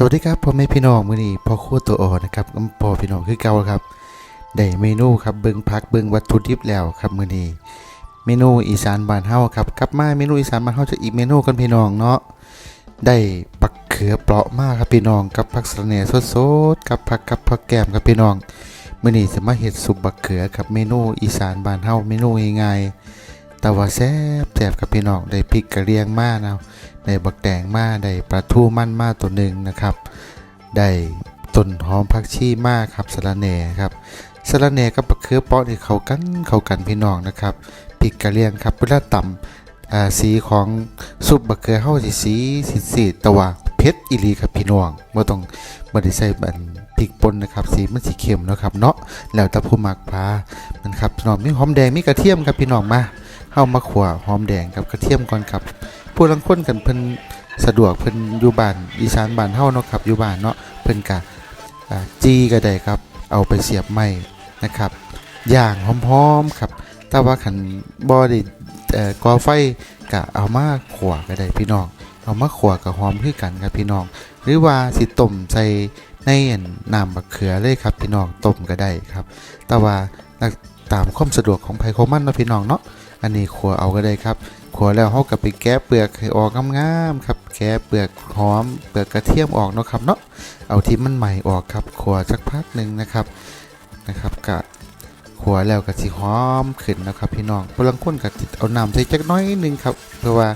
สวัสดีครับพ่อแม่พี่น้องมื้อนี้พ่อครัวตัวอ่อนนะครับน้ำพ่อพี่น้องคือเก่าครับได้เมนูครับเบิ่งผักเบิ่งวัตถุดิบแล้วครับมื้อนี้เมนูอีสานบ้านเฮาครับกลับมาเมนูอีสานบ้านเฮาจะอีกเมนูกันพี่น้องเนาะได้ปักเขือเปราะมากครับพี่น้องกับผักสะระแหน่สดๆกับผักกับผักแกมครับพี่น้องมื้อนี้จะมาเฮ็ดซุปบักเขือครับเมนูอีสานบ้านเฮาเมนูง่ายๆ แต่ว่าแซ่บแซ่บครับพี่น้องได้พริกกระเลียงมานะได้บักแดงมาได้ปลาทูมั่นมาตัวหนึ่งนะครับ ได้ต้นหอมผักชีมาครับสะระแหน่ครับสะระแหน่กับบักเขือเปาะนี่เข้ากันเข้ากันพี่น้องนะครับพริกกระเรียงครับเวลาต่ำอ่าสีของซุปบักเขือเฮาสิสีสีสีตะว่าเผ็ดอีลีครับพี่น้องบ่ต้องบ่ได้ใส่บันพริกป่นนะครับสีมันสิเข้มนะครับเนาะแล้วแต่ผู้มักพามันครับพี่น้องมีหอมแดงมีกระเทียมครับพี่น้องมา เฮามาขั่วหอมแดงกับกระเทียมก่อนครับผู้ลังคนกันเพิ่นสะดวกเพิ่นอยู่บ้านอีสานบ้านเฮาเนาะครับอยู่บ้านเนาะเพิ่นกะจีก็ได้ครับ เอาไปเสียบไม้นะครับย่างหอมๆครับ แต่ว่าคันบ่ได้ก่อไฟก็เอามาขั่วก็ได้พี่น้อง เอามาขั่วกับหอมคือกันครับพี่น้อง หรือว่าสิต้มใส่ในนน้ำบักเขือเลยครับพี่น้องต้มก็ได้ครับ แต่ว่าตามความสะดวกของไผของมันเนาะพี่น้องเนาะ อันนี้ขัวเอาก็ได้ครับขัวแล้วเฮาก็ไปแกะเปลือกให้ออกงามๆครับ แกะเปลือกหอมเปลือกกระเทียมออกเนาะครับเนาะเอาที่มันใหม่ออกครับขัวสักพักหนึ่งนะครับนะครับกะขัวแล้วก็สิหอมขึ้นนะครับพี่น้องพลังคนก็ติดเอาน้ำใส่จักน้อยนึงครับเพื่อว่า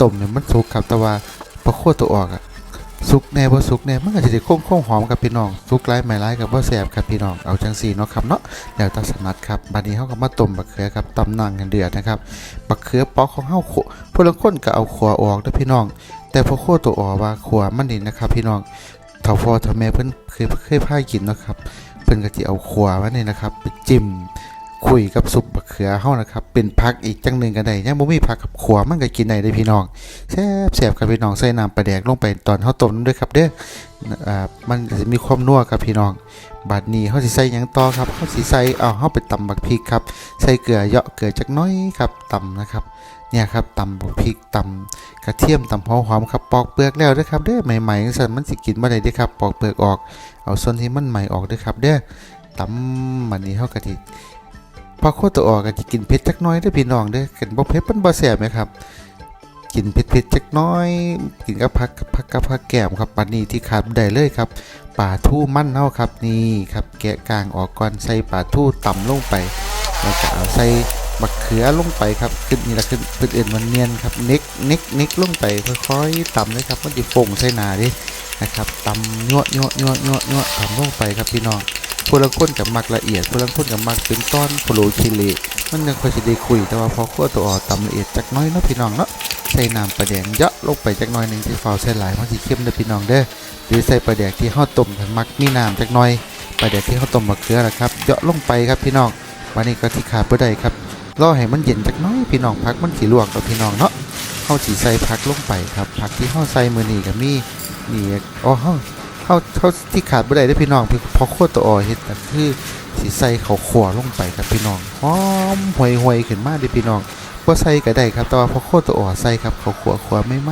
ต้มเนี่ยมันสุกครับแต่ว่าพอคั่วตัวออกอะ สุกแน่บ่สุกแน่มันก็สิได้คงคงหอมครับพี่น้องสุกหลายไม่หลายก็บ่แซ่บครับพี่น้องเอาจังซี่เนาะครับเนาะแล้วแต่สมัดครับบัดนี้เฮาก็มาต้มบักเขือครับตำนางกันเดือดนะครับบักเขือปอกของเฮาโขผู้ลางคนก็เอาขัวออกเด้อพี่น้อง แต่พอโคตัวออกว่าขัวมันนี่นะครับ พี่น้องเฒ่าพ่อเฒ่าแม่เพิ่นเคยเคยพากินเนาะครับเพิ่นก็สิเอาขัวมันนี่นะครับ ไปจิ้ม คุยกับซุปบักเขือเฮานะครับ เป็นผักอีกจังหนึ่งก็ได้ยังบ่มีผักกับขัวมันก็กินได้เด้พี่น้องแซ่บแซ่บครับพี่น้องใส่น้ำปลาแดกลงไปตอนเฮาต้มนด้วยครับเด้ออ่ามันจะมีความนัวครับพี่น้องบัดนี้เฮาสิใส่หยังต่อครับเฮาสิใส่เอาเฮาไปตำบักพริกครับ ใส่เกลือเยาะเกลือจักน้อยครับตำนะครับ เนี่ยครับตำบักพริกตำกระเทียมตำหอมหอมครับปอกเปลือกแล้วเด้อครับเด้อใหม่ๆจังซั่นมันสิกินบ่ได้เด้อครับปอกเปลือกออก เอาส่วนที่มันใหม่ออกเด้อครับเด้อตำมันนี้เฮาก็สิ พอโคตรออกก็สิกินเผ็ดจักน้อยเด้พี่น้องเด้อกันบ่เผ็ดมันบ่แซ่บไหมครับ กินเผ็ดๆจักน้อย กินกับผักกับผักกับผักแก้มครับบัดนี้ที่ขาดได้เลยครับปลาทู่มั่นเฮาครับนี่ครับ แกะกลางออกก่อนใส่ปลาทู่ต่ำลงไปแล้วก็เอาใส่บักเขือลงไปครับขึ้นนี่ละขึ้นเป็นเอ็นมันเนียนครับเน็กเน็กเน็กลงไปค่อยๆต่ำเลยครับมันจะฟงใส่หนาดิ นะครับตำยั่วยั่วยั่วยั่วยั่วตำลงไปครับพี่น้องพลังคนกับมักละเอียดพลังคนกับมักเป็นต้อนโปโลคิเลมันยังค่อยสิได้คุยแต่ว่าพอขั้วตัวอ่อตำละเอียดจักน้อยเนาะพี่น้องเนาะใส่น้ำปลาแดงเยอะลงไปจักน้อยหนึ่งที่ฟาวใส่หลายมันสิเข้มเด้อพี่น้องเด้อหรือใส่ปลาแดกที่ห่อต้มกันมักมีน้ำจักน่อยปลาแดกที่ห่อต้มมะเขือนะครับเยาะลงไปครับพี่น้องวันนี้ก็ที่ขาดบ่ได้ครับรอให้มันเย็นจักน้อยพี่น้องพักมันสิลวกกับพี่น้องเนาะเฮาสิใส่ผักลงไปครับผักที่เฮาใส่มื้อนี้ก็มี นี่อ๋อเฮาเฮาเฮาที่ขาดบ่ได้เด้อพี่น้องคือพอโคตรตัวอ่อเฮ็ดก็คือสิใส่ข้าวคั่วลงไปครับพี่น้องหอมห่วยๆขึ้นมาเด้อพี่น้องบ่ใส่ก็ได้ครับแต่ว่าพอโคตรตัวอ่อใส่ครับข้าวคั่วคั่วไม่ไหม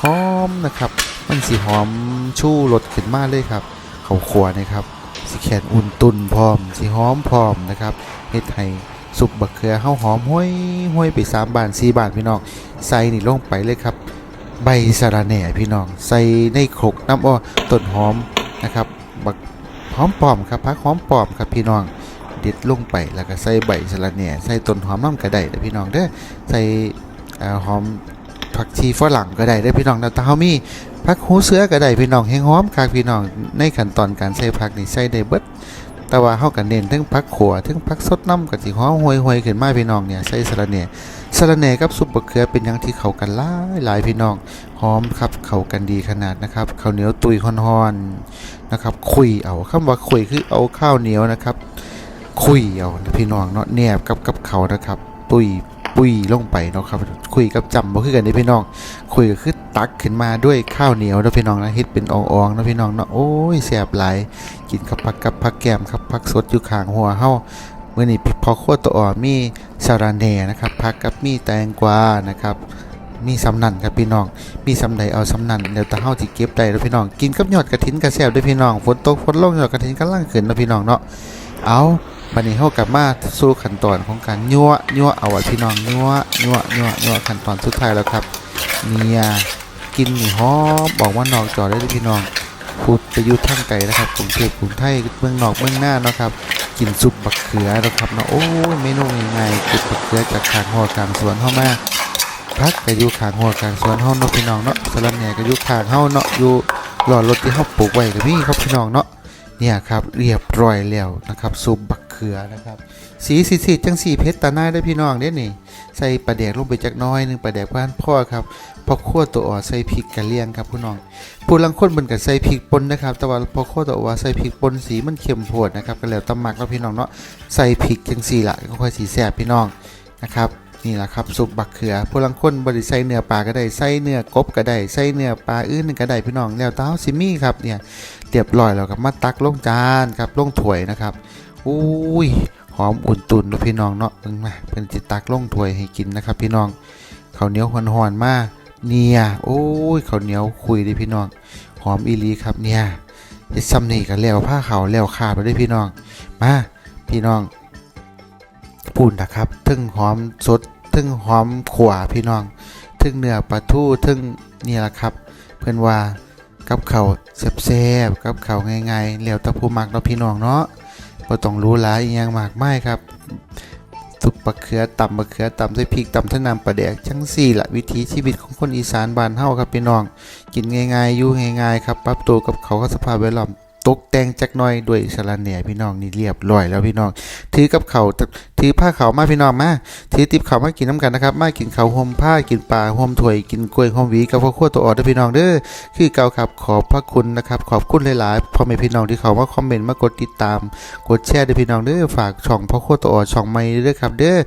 หอมนะครับ มันสีหอมชู่รสขึ้นมาเลยครับเขาวขัวนะครับสีแขนอุ่นตุนพร้อมสีหอมพร้อมนะครับเฮ็ดให้สุปบักเขือเฮาหอมห้วยห้วยไปสามบานสี่บานพี่น้องใส่นี่ลงไปเลยครับ ใบสะระแหน่พี่น้อง ใส่ในครกน้ำอ้อต้นหอมนะครับบักหอมปลอมครับพักหอมปลอมครับพี่น้องเด็ดลงไปแล้วก็ใส่ใบสะระแหน่ใส่ต้นหอมน้ำกระไดเด้อพี่น้องเด้อใส่หอมผักชีฝรั่งก็ได้เด้อพี่น้องแล้วต่เฮามีผักหูเสือก็ได้พี่น้องแห้งหอมคักพี่น้องในขั้นตอนการใส่ผักนี่ใส่ได้เบิด แต่ว่าเฮาก็เน้นทั้งผักขัวทั้งผักสดน้ำก็สิหอมห่วยขึ้นมาพี่น้องเนี่ยใส่สระแหน่สระแหน่กับซุปบะเขือเป็นหยังที่เข้ากันหลายหลายพี่น้องหอมครับเข้ากันดีขนาดนะครับข้าวเหนียวตุยฮอนๆนะครับคุยเอาคำว่าคุยคือเอาข้าวเหนียวนะครับ คุยเอาพี่น้องเนาะแนบกับกับเขานะครับ ตุยปุยลงไปเนาะครับ คุยกับจำบ่คือกันเด้พี่น้อง คุยก็คือตักขึ้นมาด้วยข้าวเหนียวนะพี่น้องนะเฮ็ดเป็นอองๆนะพี่น้องเนาะโอ้ยแซ่บหลาย กินกับผักกับผักแกมครับผักสดอยู่ข้างหัวเฮามื้อนี้พอโคตรตัวอ่อมีสะระแหน่นะครับผักกับมีแตงกวานะครับ มีสำนันครับพี่น้อง มีสำใดเอาสำนันเดี๋ยวตะเฮาสิเก็บได้แล้วพี่น้อง กินกับยอดกระถินกระแซบด้วยพี่น้องฝนตกฝนลงยอดกระถินกำลังขึ้นนะพี่น้องเนาะเอาบัดนี้เฮากลับมาสู่ขั้นตอนของการยั่วยั่วเอาไว้พี่น้องยั่วยั่วยั่วยั่วขั้นตอนสุดท้ายแล้วครับเนี่ยกินนี่หอมบอกว่านอกจอได้เลยพี่น้อง พูดไปอยุทางไกลนะครับกรุงเทพกรุงไทยเมืองนอกเมืองหน้าเนาะครับกินซุปบักเขือนะครับเนาะโอ้ยเมนูง่ายๆซุปบักเขือจากขางหัวกลางสวนเข้ามาพักก็อยู่ขางหัวกลางสวนเฮาเนาะพี่น้องเนาะสลับแหน่ก็อยู่ขางเฮาเนาะอยู่หลอดรถที่เฮาปลูกไว้ก็มีครับพี่น้องเนาะเนี่ยครับเรียบร้อยแล้วนะครับซุปบัก ขือนะครับ สีสีสีจังสีเพชรตาหน้าได้พี่น้องเด้นี่ ใส่ปลาแดกลงไปจักน้อยหนึงปลาแดกบ้านพ่อครับพอคั่วตัวอ่อใส่พริกกะเลียงครับพี่น้องผู้ลังคนมันก็ใส่พริกป่นนะครับ แต่ว่าพอคั่วตัวอ่อใส่พริกป่นสีมันเข้มโพดนะครับก็แล้วตำหมักแล้วพี่น้องเนาะใส่พริกจังสีละก็ค่อยสีแซ่บพี่น้องนะครับนี่แหละครับซุปบักเขือผู้ลังคนบริใส่เนื้อปลาก็ได้ใส่เนื้อกบก็ได้ใส่เนื้อปลาอื่นก็ได้พี่น้องแล้วแต้าซิมี่ครับเนี่ยเรียบร้อยแล้วก็มาตักลงจานครับลงถ้วยนะครับ อุ้ยหอมอุ่นตุนนะพี่น้องเนาะเพิ่งมาเป็นจิตักล่งถ้วยให้กินนะครับ พี่น้องข้าวเหนียวหอนๆมาเนี่ยโอ้ยข้าวเหนียวคุยเลยพี่น้องหอมอีลีครับเนี่ยเฮ็ดซ้ำนี่กันแล้วผ้าขาวแล้วขาดไปด้วยพี่น้อง มาพี่น้องปุ่นนะครับทึ่งหอมสดทึ่งหอมขวาพี่น้องทึ่งเนื้อปลาทูทึ่งนี่แหละครับ เพื่อนว่ากับเขาวแซ่บๆกับเขาง่ายๆแล้วตะผู้มักเนาะพี่น้องเนาะ บ่ต้องรู้หลายอหยังมากมายครับสุกปลาเขือตำปลาเขือตำใส่พริกตำทะนำปลาแดกจังสี่ละวิถีชีวิตของคนอีสานบ้านเฮาครับพี่น้อง กินง่ายๆอยู่ง่ายๆครับปรับตัวกับเขากับสภาพแวดล้อม ตกแต่งจักหน่อยด้วยสะระแหน่พี่น้องนี่เรียบร้อยแล้วพี่น้อง ถือกับเขาถือผ้าเขามาพี่น้องมาถือติบเขามากินน้ำกันนะครับ มากินเขาห่มผ้ากินปลาห่มถ้วยกินกล้วยห่มหวีกับพ่อขั้วตัวอ่อนด้อพี่น้องเด้อคือเก่าครับขอบพระคุณนะครับ ขอบคุณหลายๆพ่อแม่พี่น้องที่เขามาคอมเมนต์มากดติดตาม กดแชร์ด้วยพี่น้องเด้อฝากช่องพ่อโคตรตัวอ่อนช่องไม่เด้อครับ เด้อ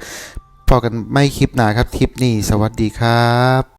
พอกันไม่คลิปหนาครับคลิปนี้สวัสดีครับ